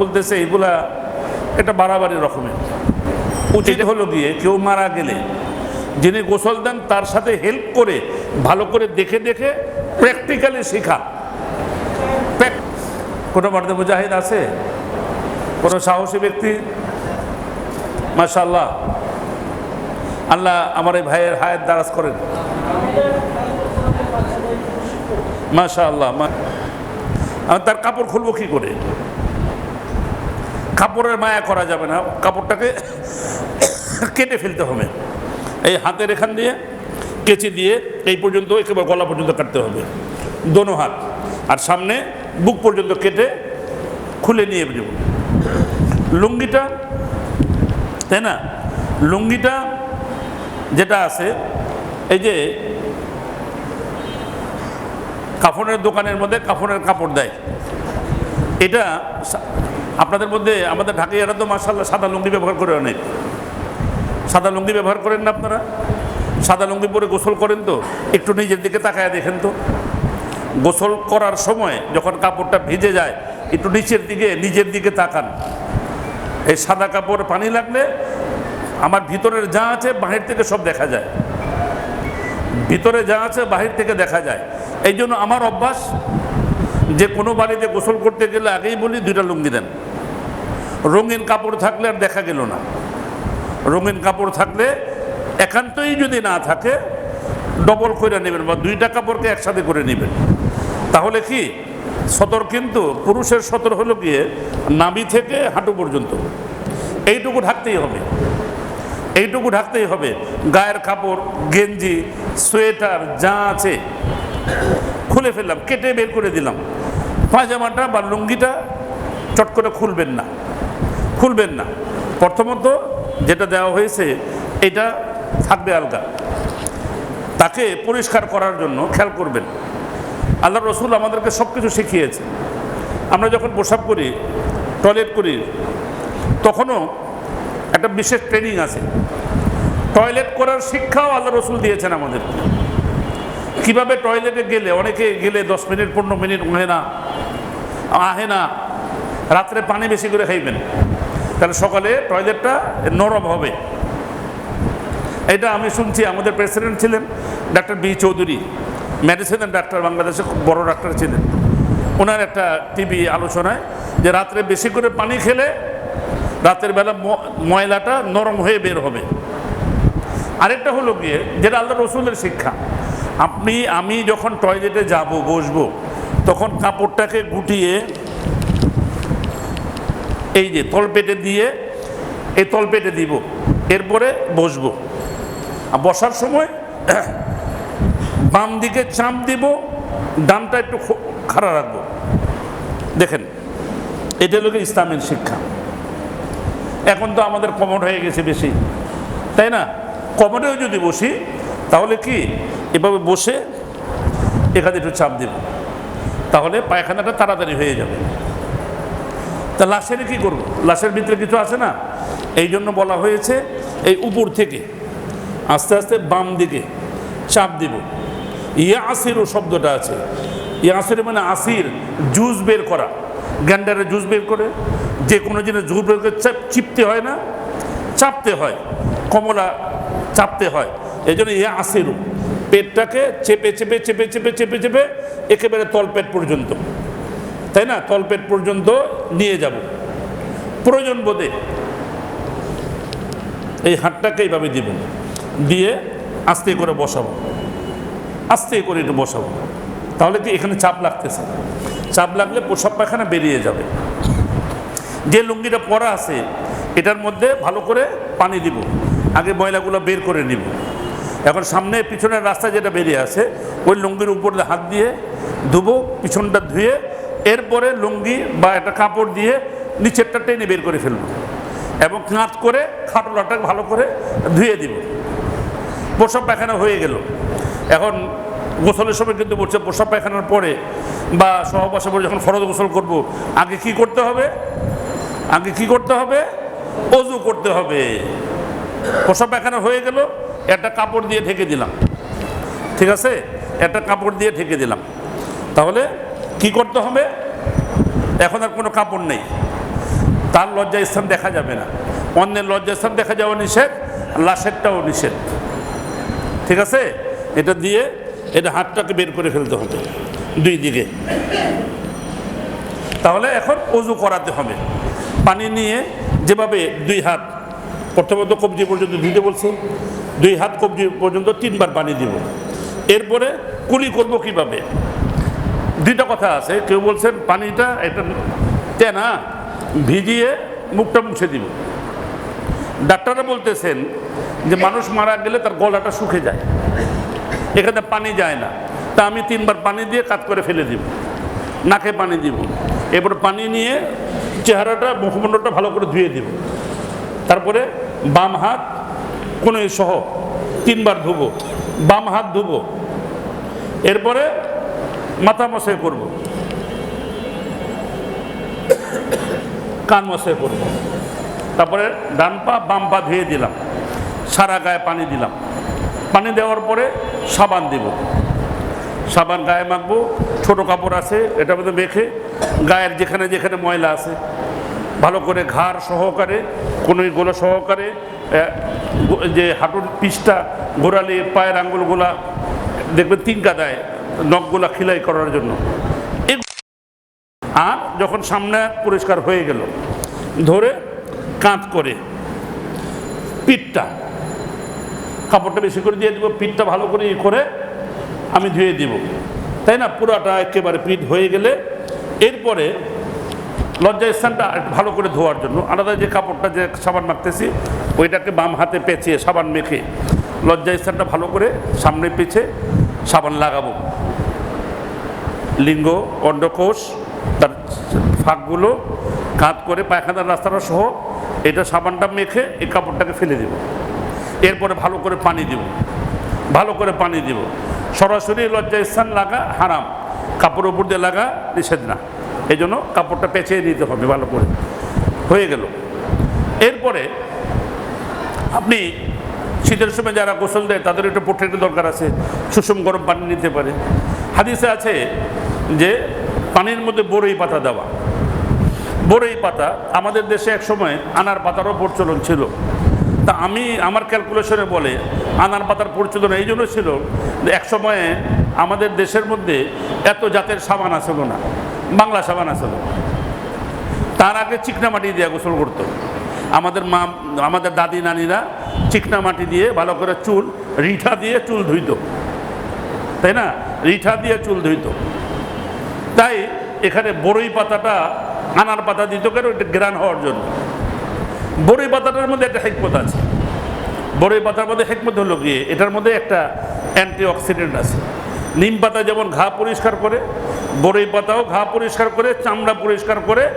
বলতেছে এগুলা এটা বাড়াবাড়ি রকমের। উচিত হলো গিয়ে কেউ মারা গেলে যিনি গোসল দেন তার সাথে হেল্প করে ভালো করে দেখে দেখে প্র্যাকটিক্যালি শেখা। কোনো মর্দে মুজাহিদ আছে? কোনো সাহসী ব্যক্তি? মাশাল্লাহ আল্লাহ আমার এই ভাইয়ের হায়াত দারাজ করেন। মাশা আল্লাহ আমি তার কাপড় খুলবো কি করে? কাপড়ের মায়া করা যাবে না। কাপড়টাকে কেটে ফেলতে হবে। এই হাতের এখান দিয়ে, কেচি দিয়ে এই পর্যন্ত, একেবারে গলা পর্যন্ত কাটতে হবে। দোনো হাত। আর সামনে বুক পর্যন্ত কেটে খুলে নিয়ে যাব লুঙ্গিটা, তাই না? লুঙ্গিটা যেটা আছে, এই যে কাফনের দোকানের মধ্যে কাফনের কাপড় দেয়। এটা আপনাদের মধ্যে আমাদের ঢাকাইয়ারা তো মার্শাল্লাহ সাদা লুঙ্গি ব্যবহার করে অনেক। সাদা লুঙ্গি ব্যবহার করেন না আপনারা? সাদা লুঙ্গি পরে গোসল করেন তো? একটু নিজের দিকে তাকায় দেখেন তো। গোসল করার সময় যখন কাপড়টা ভিজে যায়, একটু নিচের দিকে, নিজের দিকে তাকান। এই সাদা কাপড় পানি লাগলে আমার ভিতরের যা আছে বাহির থেকে সব দেখা যায়। ভিতরে যা আছে বাহির থেকে দেখা যায়। এই জন্য আমার অভ্যাস যে কোনো বাড়িতে গোসল করতে গেলে আগেই বলি দুইটা লুঙ্গি দেন। রঙিন কাপড় থাকলে আর দেখা গেল না। রঙিন কাপড় থাকলে একান্তই যদি না থাকে ডবল করে নেবেন বা দুইটা কাপড়কে একসাথে করে নেবেন। তাহলে কি? সতর কিন্তু পুরুষের সতর হলো গিয়ে নাভি থেকে হাঁটু পর্যন্ত। এইটুকু ঢাকতেই হবে। এইটুকু ঢাকতেই হবে। গায়ের কাপড়, গেঞ্জি, সোয়েটার যা আছে খুলে ফেললাম, কেটে বের করে দিলাম। পায়জামাটা বা লুঙ্গিটা চট করে খুলবেন না। খুলবেন না। প্রথমত যেটা দেওয়া হয়েছে, এটা থাকবে আলগা। তাকে পরিষ্কার করার জন্য খেয়াল করবেন। আল্লাহ রসুল আমাদেরকে সব কিছু শিখিয়েছে। আমরা যখন প্রসাব করি, টয়লেট করি, তখনও একটা বিশেষ ট্রেনিং আছে। টয়লেট করার শিক্ষাও আল্লাহ রসুল দিয়েছেন আমাদের কীভাবে টয়লেটে গেলে, অনেকে গেলে দশ মিনিট, পনেরো মিনিট হয় না, আহে না, রাত্রে পানি বেশি করে খাইবেন। তাহলে সকালে টয়লেটটা নরম হবে। এটা আমি শুনছি, আমাদের প্রেসিডেন্ট ছিলেন ডাক্তার বি চৌধুরী, মেডিসিনের ডাক্তার বাংলাদেশে খুব বড় ডাক্তার ছিলেন। ওনার একটা টিভি আলোচনায় যে রাত্রে বেশি করে পানি খেলে রাতের বেলা ময়লাটা নরম হয়ে বের হবে। আরেকটা হলো গিয়ে, যেটা আল্লাহ রসুলের শিক্ষা, আপনি, আমি যখন টয়লেটে যাব, বসবো, তখন কাপড়টাকে গুটিয়ে এই যে তলপেটে দিয়ে এই তলপেটে দিব, এরপরে বসবো। আর বসার সময় বাম দিকে চাপ দিব, ডানটা একটু খাড়া রাখব। দেখেন, এটা হলো ইসলামের শিক্ষা। এখন তো আমাদের কমন হয়ে গেছে বেশি, তাই না? কমনেও যদি বসি, তাহলে কি? এভাবে বসে এখানে একটু চাপ দেব, তাহলে পায়খানাটা তাড়াতাড়ি হয়ে যাবে। তা লাশের কি করব? লাশের ভিতরে কিছু আছে না? এই জন্য বলা হয়েছে এই উপর থেকে, আস্তে আস্তে বাম দিকে চাপ দিব। ইয়া আসিরও শব্দটা আছে। ইয়া আসির মানে আসির জুস বের করা। গ্যান্ডারে জুস বের করে, যে কোনো জিনিস জুস বের করে চাপ, চিপতে হয় না? চাপতে হয়। কমলা চাপতে হয়। এই জন্য ইয়া আসিরও পেটটাকে চেপে চেপে চেপে চেপে চেপে চেপে, একেবারে তলপেট পর্যন্ত। তাই না? তলপেট পর্যন্ত নিয়ে যাব। প্রয়োজন বোধে এই হাতটাকে এইভাবে দিব। দিয়ে আস্তে করে বসাবো। আস্তে করে একটু বসাবো। তাহলে কি এখানে চাপ লাগতেছে চাপ লাগলে প্রসাব পায়খানা বেরিয়ে যাবে। যে লুঙ্গিটা পরা আছে, এটার মধ্যে ভালো করে পানি দিব। আগে ময়লাগুলো বের করে নিব। এখন সামনে পিছনের রাস্তা যেটা বেরিয়ে আছে, ওই লুঙ্গির উপর হাত দিয়ে ধুবো, পিছনটা ধুয়ে এরপরে লুঙ্গি বা একটা কাপড় দিয়ে নিচেরটা টেনে বের করে ফেলব এবং কাঁচ করে খাটলাটাকে ভালো করে ধুয়ে দিব। প্রসাব পায়খানা হয়ে গেল। এখন গোসলের সময় কিন্তু বলছে প্রসাব পায়খানার পরে বা সহবাসে পরে যখন ফরজ গোসল করব, আগে কি করতে হবে? আগে কি করতে হবে? অজু করতে হবে। প্রসাব পায়খানা হয়ে গেল, একটা কাপড় দিয়ে ঢেকে দিলাম। ঠিক আছে? একটা কাপড় দিয়ে ঢেকে দিলাম। তাহলে কি করতে হবে? এখন আর কোনো কাপড় নেই। তার লজ্জা স্থান দেখা যাবে না। অন্যের লজ্জা স্থান দেখা যাওয়া নিষেধ, লাশেরটাও নিষেধ। ঠিক আছে? এটা দিয়ে এটা হাতটাকে বের করে ফেলতে হবে দুই দিকে। তাহলে এখন অজু করাতে হবে। পানি নিয়ে যেভাবে দুই হাত, প্রথমত কবজি পর্যন্ত ধুতে বলছে, দুই হাত কবজি পর্যন্ত তিনবার পানি দিব। এরপরে কুলি করব কীভাবে? দুইটা কথা আছে। কেউ বলছেন পানিটা এটা তেনা ভিজিয়ে মুখটা মুছে দিব। ডাক্তাররা বলতেছেন যে মানুষ মারা গেলে তার গলাটা শুকে যায়। এখানে পানি যায় না। তা আমি তিনবার পানি দিয়ে কাত করে ফেলে দিব। নাকে পানি দিব। এরপর পানি নিয়ে চেহারাটা, মুখমণ্ডলটা ভালো করে ধুয়ে দিব। তারপরে বাম হাত কোনো সহ তিনবার ধুবো। বাম হাত ধুবো। এরপরে মাথা মশাই করব। কান মশাই করব। তারপরে ডান পা, বাম পা ধুয়ে দিলাম। সারা গায়ে পানি দিলাম। পানি দেওয়ার পরে সাবান দিব। সাবান গায়ে মাখবো, ছোটো কাপড় আছে এটার মধ্যে মেখে গায়ের যেখানে যেখানে ময়লা আছে, ভালো করে ঘাড় সহকারে কোনো গোলা সহকারে যে হাঁটুর পিসটা গোড়ালি পায়ের আঙ্গুলগুলা দেখবেন তিন কাদায় নখগুলা খিলাই করার জন্য। আর যখন সামনে পরিষ্কার হয়ে গেল, ধরে কাঁধ করে পিঠটা, কাপড়টা বেশি করে দিয়ে দিব, পিঠটা ভালো করে ই করে আমি ধুয়ে দিব। তাই না? পুরাটা একেবারে পিঠ হয়ে গেলে এরপরে লজ্জা স্থানটা ভালো করে ধোয়ার জন্য। আলাদা যে কাপড়টা যে সাবান মাখতেছি, ওইটাকে বাম হাতে পেঁচিয়ে সাবান মেখে লজ্জা স্থানটা ভালো করে সামনে পিছে সাবান লাগাবো। লিঙ্গ, অন্ডকোষ, তার ফাঁকগুলো কাত করে পায়খানার রাস্তাটা সহ এটা সাবানটা মেখে এই কাপড়টাকে ফেলে দেব। এরপরে ভালো করে পানি দিব। ভালো করে পানি দিব। সরাসরি লজ্জা স্থান লাগা হারাম। কাপড় উপর দিয়ে লাগা নিষেধ না। এই জন্য কাপড়টা পেঁচিয়ে দিতে হবে ভালো করে। হয়ে গেল। এরপরে আপনি শীতের সময় যারা গোসল দেয় তাদের একটু পোট্রেটের দরকার আছে। সুষম গরম পানি নিতে পারে। হাদিসে আছে যে পানির মধ্যে বড়ই পাতা দেওয়া। বড়ই পাতা আমাদের দেশে এক সময় আনার পাতারও প্রচলন ছিল। তা আমি আমার ক্যালকুলেশনে বলে আনার পাতার প্রচলন এই জন্য ছিল যে এক সময়ে আমাদের দেশের মধ্যে এত জাতের সাবান আসল না, বাংলা সাবান আসল তার আগে চিকনা মাটি দিয়ে গোসল করতো। আমাদের মা, আমাদের দাদি, নানিরা চিকনা মাটি দিয়ে ভালো করে চুল, রিঠা দিয়ে চুল ধুইত। তাই না? রিঠা দিয়ে চুল ধুইতো। তাই এখানে বড়ই পাতাটা আনার পাতা দিত কেন এটা গ্রান হওয়ার জন্য। বড়ই পাতাটার মধ্যে একটা হেকমত আছে। বড়ই পাতার মধ্যে হেকমত হলো গিয়ে এটার মধ্যে একটা অ্যান্টি অক্সিডেন্ট আছে। নিম পাতা যেমন ঘা পরিষ্কার করে বড়ই পাতাও ঘা পরিষ্কার করে, চামড়া পরিষ্কার করে,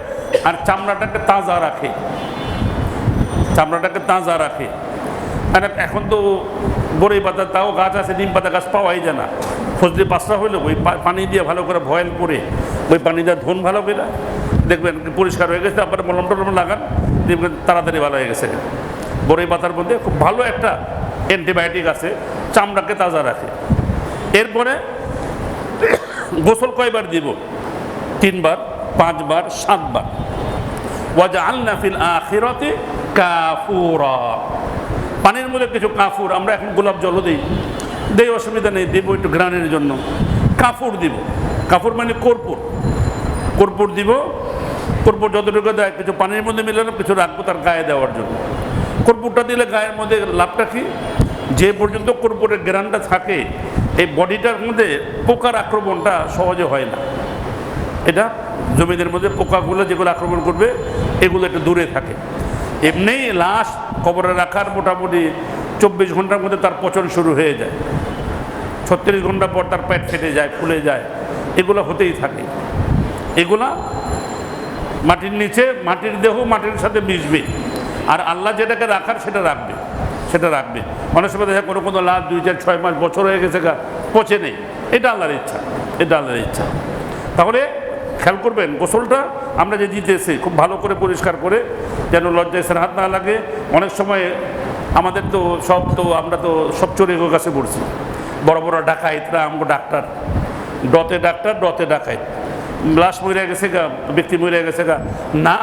আর চামড়াটাকে তাজা রাখে। চামড়াটাকে তাজা রাখে। মানে এখন তো বড়ই পাতা, তাও গাছ আছে, নিম পাতা গাছ পাওয়াই যায় না। ফজলি পাঁচটা হইলে, ওই পানি দিয়ে ভালো করে ভয়েল করে, ওই পানি দিয়ে ধুন ভালো করে, দেখবেন পরিষ্কার হয়ে গেছে আপনার মলম টলম লাগান, দেখবেন তাড়াতাড়ি ভালো হয়ে গেছে। বড়ই পাতার মধ্যে খুব ভালো একটা অ্যান্টিবায়োটিক আছে, চামড়াকে তাজা রাখে। এরপরে গোসল কয়বার দিব? তিনবার, পাঁচবার, সাতবার। ওয়াজা আল্লাহ ফিল আখিরতে কাফুরা। পানির মধ্যে কিছু কাফুর, আমরা এখন গোলাপ জলও দিই। দেই অসুবিধা নেই, দেবো একটু গ্রানের জন্য। কাপড় দিব। কাপড় মানে কর্পূর। কর্পূর দিব। কর্পূর যতটুকু দেয়, কিছু পানির মধ্যে মিলে না কিছু রাখব তার গায়ে দেওয়ার জন্য। কর্পূরটা দিলে গায়ের মধ্যে লাভটা কি? যে পর্যন্ত কর্পূরের গ্রানটা থাকে, এই বডিটার মধ্যে পোকার আক্রমণটা সহজে হয় না। এটা জমিদের মধ্যে পোকাগুলো যেগুলো আক্রমণ করবে, এগুলো একটু দূরে থাকে। এমনি লাশ কবরে রাখার মোটামুটি চব্বিশ ঘণ্টার মধ্যে তার পচন শুরু হয়ে যায়। ছত্রিশ ঘণ্টা পর তার পেট ফেটে যায়, ফুলে যায়। এগুলো হতেই থাকে। এগুলা মাটির নিচে, মাটির দেহ মাটির সাথে মিশবে। আর আল্লাহ যেটাকে রাখার সেটা রাখবে সেটা রাখবে। অনেক সময় দেখা কোনো কোনো লাশ দুই চার ছয় মাস বছর হয়ে গেছে গা, পচে নেই। এটা আল্লাহর ইচ্ছা, এটা আল্লাহর ইচ্ছা। তাহলে খেয়াল করবেন, গোসলটা আমরা যে দিতেছি, খুব ভালো করে পরিষ্কার করে যেন লজ্জায় হাত না লাগে। অনেক সময় আমাদের তো সব তো আমরা তো সব চোরে কাছে পড়ছি। বড় বড় ডাকাইতরা আমগো ডাক্তার। ডতে ডাক্তার, ডতে ডাকাইত। লাশ মরে গেছে গা, ব্যক্তি মরে গেছে গা। না,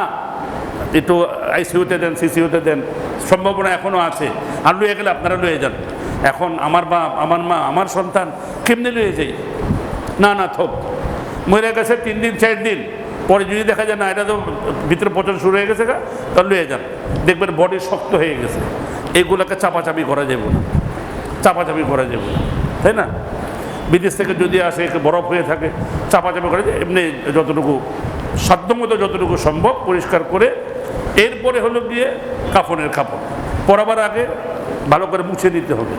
একটু আইসিউতে দেন সিসিউতে দেন, সম্ভাবনা এখনও আছে। আর লুয়ে গেলে আপনারা লুয়ে যান। এখন আমার বাপ, আমার মা, আমার সন্তান কেমনি লুয়ে যাই? না না, থোক। মরে গেছে তিন দিন, চার দিন। পরে যদি দেখা যায় না, এটা তো ভিতরে পচন শুরু হয়ে গেছে গা, তাহলে লুয়ে যান। দেখবেন বডি শক্ত হয়ে গেছে। এগুলোকে চাপাচাপি করা যাবে না। চাপাচাপি করা যাবে না। তাই না? বিদেশ থেকে যদি আসে একটু বরফ হয়ে থাকে চাপাচাপি করে এমনি যতটুকু সাধ্যমতো যতটুকু সম্ভব পরিষ্কার করে এরপরে হলো গিয়ে কাফনের কাপড়। পরাবার আগে ভালো করে মুছে নিতে হবে।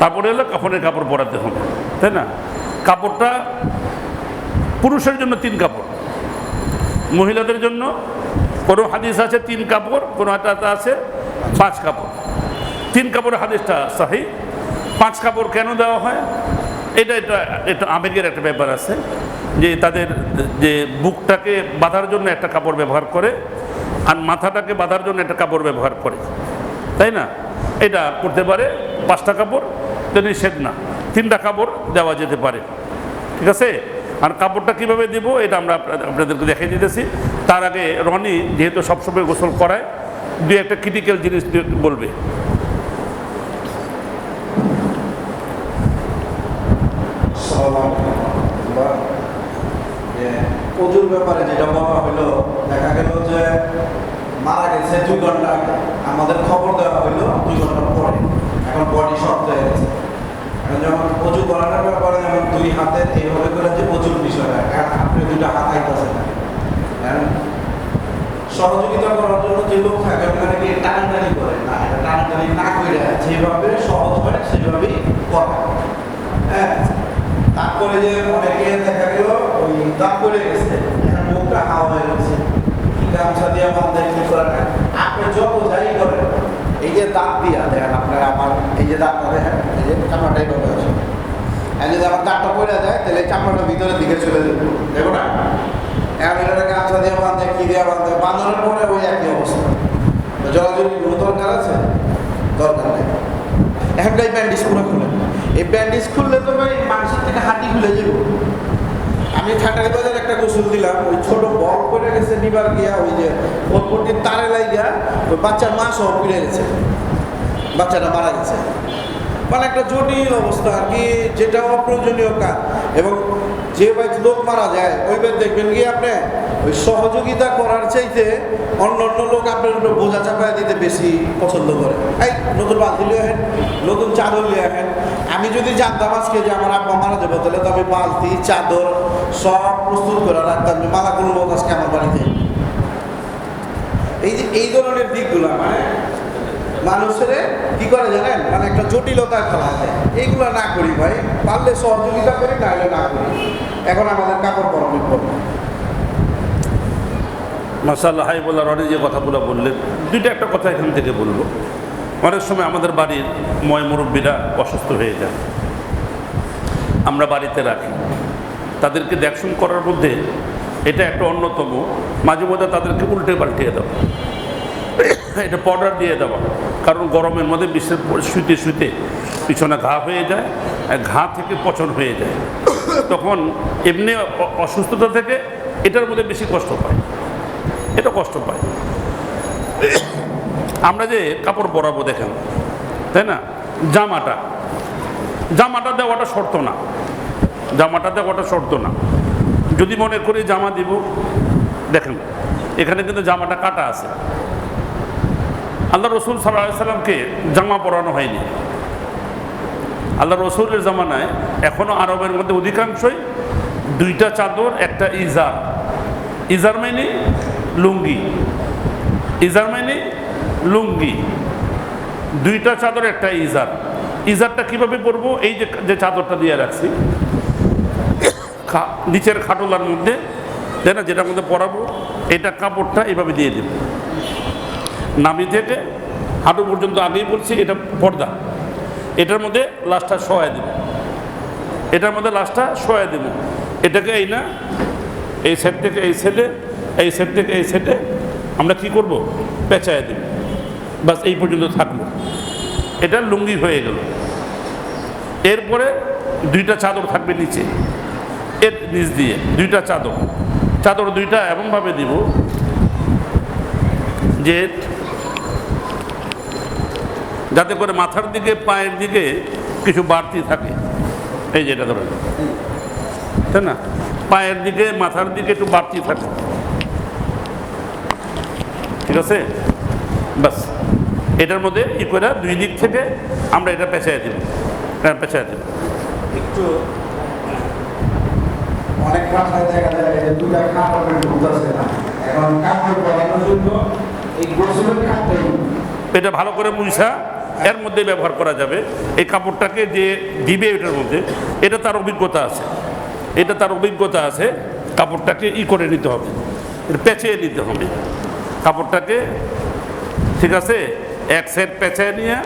তারপরে হলো কাফনের কাপড় পরাতে হবে তাই না? কাপড়টা পুরুষের জন্য তিন কাপড় মহিলাদের জন্য। কোনো হাদিস আছে তিন কাপড় কোনো হাতে আছে পাঁচ কাপড়। তিন কাপড়ের হাদিসটা সাহি। পাঁচ কাপড় কেন দেওয়া হয়? এটা এটা এটা আবেগের একটা ব্যাপার আছে যে তাদের যে বুকটাকে বাঁধার জন্য একটা কাপড় ব্যবহার করে আর মাথাটাকে বাঁধার জন্য একটা কাপড় ব্যবহার করে। তাই না? এটা করতে পারে পাঁচটা কাপড় তো নিষেধ না, তিনটা কাপড় দেওয়া যেতে পারে। ঠিক আছে? আর কাপড়টা কীভাবে দিব, এটা আমরা আপনাদেরকে দেখিয়ে দিতেছি। তার আগে রনি যেহেতু সবসময় গোসল করায় দু একটা ক্রিটিক্যাল জিনিস বলবে। অজুর ব্যাপারে যেটা বলা হলো, দেখা গেল যে মারা গেছে দুই ঘণ্টা আমাদের খবর দেওয়া হলো দুই ঘণ্টা পরে। এখন বডি শক্ত হয়ে গেছে। এখন যখন অজু করানোর ব্যাপারে যেমন দুই হাতের এইভাবে করে যে অজুর বিষয়টা এখন আপনি দুইটা হাত আইতেছে। না সহযোগিতা করার জন্য যে লোক থাকে ওখানে কি টানাটানি করে না, এটা টানাটানি না করে যেভাবে সহজ হয়, সেভাবেই করা হ্যাঁ। তারপরে যে অনেকে দেখা গেল, ওই দাঁত পড়ে গেছে মুখটা হাওয়া হয়ে গেছে। গামছা দিয়ে বাঁধে, কি করে না আপনি যত যাই করেন, এই যে দাঁত দিয়া, দেখেন আপনার আমার, এই যে দাঁতটা দেখেন, এই যে চামড়াটা এইভাবে আছে আর যদি আমার দাঁতটা পড়ে যায়, তাহলে চামড়াটা ভিতরের দিকে চলে যাবে। দেখো না? এটা গামছা দিয়ে বাঁধে, কি দিয়ে বাঁধে? বাঁধানোর পরে ওই একই অবস্থা। তো জলাজলি দরকার আছে? দরকার নেই। এখনকার এই ব্যান্ডেজ পুরো খুলে। এই ব্যান্ডেজ খুললে তো ভাই মানুষের থেকে হাঁটি খুলে যাব। আমি ঠান্ডার বাজার একটা গোসল দিলাম, ওই ছোট বল পড়ে গেছে নিবার গিয়া, ওই যে ওরপরটির তারে লাগিয়া ওই বাচ্চার মা সহ ফিরে গেছে। বাচ্চাটা মারা গেছে। মানে একটা জটিল অবস্থা আর কি যেটা অপ্রয়োজনীয় কাজ। এবং যে ভাই লোক মারা যায়, ওই ভাই দেখবেন কি আপনি ওই সহযোগিতা করার চাইতে অন্য অন্য লোক আপনার উপরে বোঝা চাপায় দিতে বেশি পছন্দ করে। এই, নতুন বালতি লিয়ে আহেন নতুন চাদর লিয়ে আহেন আমি যদি জানতাম আজকে যে আমার আব্বা মারা যাবে, তাহলে তো আমি বালতি, চাদর সব প্রস্তুত করে রাখতাম যে মালা কোনো লোক আজকে আমার বাড়িতে এই যে এই ধরনের দিকগুলো মানে মানুষের, কি করে জানেন? মানে একটা জটিলতা ফেলা যায় এইগুলো না করি ভাই। পারলে সহযোগিতা করি না হলে না করি। এখন আমাদের কাপড় পরনের করব হাই বলা রনি যে কথাগুলো বললেন, দুইটা একটা কথা এখান থেকে বলব। অনেক সময় আমাদের বাড়ির ময় মুরব্বীরা অসুস্থ হয়ে যায়। আমরা বাড়িতে রাখি। তাদেরকে দেখশন করার মধ্যে এটা একটা অন্যতম। মাঝে মধ্যে তাদেরকে উল্টে পাল্টিয়ে দেওয়া। এটা পাউডার দিয়ে দেওয়া। কারণ গরমের মধ্যে বিশ্বের শুইতে শুইতে পিছনে ঘা হয়ে যায়, আর ঘা থেকে পচন হয়ে যায়। তখন এমনি অসুস্থতা থেকে এটার মধ্যে বেশি কষ্ট পায়। এটা কষ্ট পায়। আমরা যে কাপড় পরাবো দেখেন, তাই না? জামাটা। জামাটা দেওয়াটা শর্ত না। জামাটা দেওয়াটা শর্ত না। যদি মনে করি জামা দিব, দেখেন, এখানে কিন্তু জামাটা কাটা আছে। আল্লাহ রসুল সাল্লাহ সাল্লামকে জামা পরানো হয়নি। আল্লাহ রসুলের জামানায় এখনও আরবের মধ্যে অধিকাংশই দুইটা চাদর, একটা ইজার। ইজার মানে লুঙ্গি। ইজার মানে লুঙ্গি। দুইটা চাদর, একটা ইজার। ইজারটা কীভাবে পরবো? এই যে যে চাদরটা দিয়ে রাখছি নিচের খাটোলার মধ্যে, তাই না? যেটার মধ্যে পরাবো, এটা কাপড়টা এভাবে দিয়ে দেব। নামি থেকে হাঁটু পর্যন্ত আগেই বলছি, এটা পর্দা। এটার মধ্যে লাস্টটা সহায় দেব। এটার মধ্যে লাস্টটা সহায় দেব। এটাকে এই না, এই সেট থেকে এই সেটে এই সেট থেকে এই সেটে আমরা কি করব? পেঁচায় দেব। বাস এই পর্যন্ত থাকল। এটা লুঙ্গি হয়ে গেল। এরপরে দুইটা চাদর থাকবে নিচে। এর নিচ দিয়ে দুইটা চাদর। চাদর দুইটা এমনভাবে দিব যে যাতে করে মাথার দিকে পায়ের দিকে কিছু বাড়তি থাকে। এই যেটা ধরেন তাই না? পায়ের দিকে মাথার দিকে একটু বাড়তি থাকে। ঠিক আছে? বাস এটার মধ্যে ই করে? দুই দিক থেকে আমরা এটা পেঁচাই দেব। হ্যাঁ পেঁচাই দেব। একটু অনেক বাসায় দেখা যায় যে দুটা কাপড়ের ঢুকতেছে না। এখন কাপড় পরানোর জন্য এই গোসলের কাপড় এটা ভালো করে মুইসা। এর মধ্যে ব্যবহার করা যাবে। এই কাপড়টাকে যে দিবে এটার মধ্যে, এটা তার অভিজ্ঞতা আছে। এটা তার অভিজ্ঞতা আছে, কাপড়টাকে ই করে নিতে হবে, পেঁচিয়ে নিতে হবে। কাপড়টাকে, ঠিক আছে, এক সাইড পেঁচায় নিয়ে,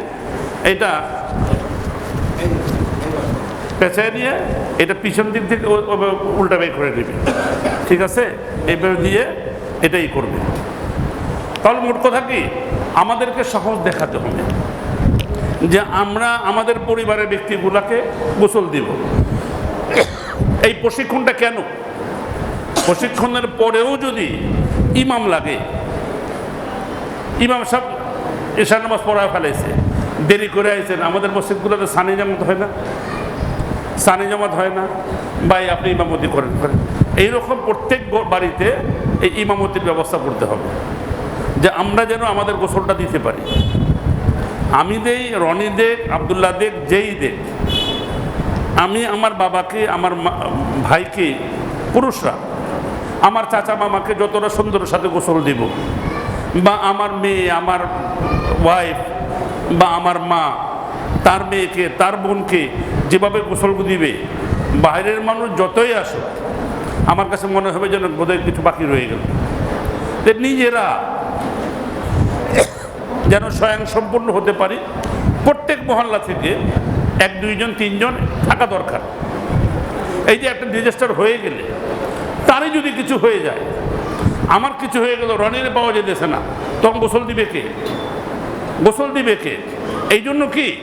এটা পেঁচায় নিয়ে, এটা পিছন দিক থেকে ও- ও- উল্টা বের করে নেবে। ঠিক আছে? এইভাবে দিয়ে এটাই করবে। তাহলে মোট কথা কি? আমাদেরকে সহজ দেখাতে হবে। যে আমরা আমাদের পরিবারের ব্যক্তিগুলাকে গোসল দিব। এই প্রশিক্ষণটা কেন? প্রশিক্ষণের পরেও যদি ইমাম লাগে, ইমাম সব ঈশান নামাজ পড়া ফেলেছে দেরি করে আইছেন, আমাদের মসজিদগুলোতে সানি জামাত হয় না, সানি জামাত হয় না, ভাই আপনি ইমামতি করেন করেন। এইরকম প্রত্যেক বাড়িতে এই ইমামতির ব্যবস্থা করতে হবে, যে আমরা যেন আমাদের গোসলটা দিতে পারি। আমি দেই, রনি দেখ আবদুল্লাহ দেখ যেই দেখ আমি আমার বাবাকে, আমার ভাইকে, পুরুষরা, আমার চাচা মামাকে যতটা সুন্দর সাথে গোসল দিব, বা আমার মেয়ে, আমার ওয়াইফ বা আমার মা, তার মেয়েকে, তার বোনকে যেভাবে গোসল দিবে, বাইরের মানুষ যতই আসুক, আমার কাছে মনে হবে যেন বোধহয় কিছু বাকি রয়ে গেল। নিজেরা যেন স্বয়ং সম্পূর্ণ হতে পারি। প্রত্যেক মহল্লা থেকে এক, দুইজন, তিনজন থাকা দরকার। এই যে একটা ডিজাস্টার হয়ে গেলে, তারই যদি কিছু হয়ে যায়, আমার কিছু হয়ে গেল, রনের পাওয়া যেতেছে না, তখন গোসল দিবে কে? গোসল দিবে কে? এই জন্য কি?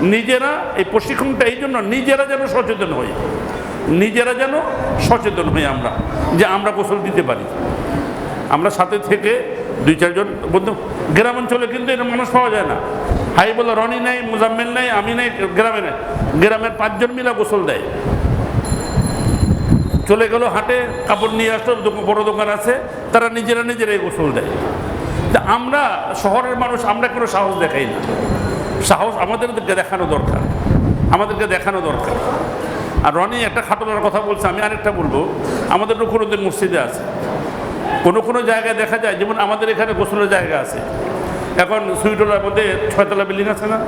নিজেরা এই প্রশিক্ষণটা এই জন্য নিজেরা যেন সচেতন হই। নিজেরা যেন সচেতন হই আমরা, যে আমরা গোসল দিতে পারি। আমরা সাথে থেকে দুই চারজন, বন্ধু, গ্রাম অঞ্চলে কিন্তু এটা মানুষ পাওয়া যায় না। হাই বলে রনি নাই, মুজাম্মেল নাই, আমি নাই, গ্রামে নাই। গ্রামের পাঁচজন মিলা গোসল দেয়। চলে গেল হাটে, কাপড় নিয়ে আসলো বড় দোকান আছে, তারা নিজেরা নিজেরাই গোসল দেয়। তা আমরা, শহরের মানুষ, আমরা কোনো সাহস দেখাই না। সাহস আমাদেরকে দেখানো দরকার। আমাদেরকে দেখানো দরকার। আর রনি একটা খাটলার কথা বলছে, আমি আরেকটা বলব। আমাদের রুকুরুদ্দিন মসজিদে আছে। কোনো কোনো জায়গায় দেখা যায়, যেমন আমাদের এখানে গোসলের জায়গা আছে। এখন সুইটলার মধ্যে ছয়তলা বিল্ডিং আছে না?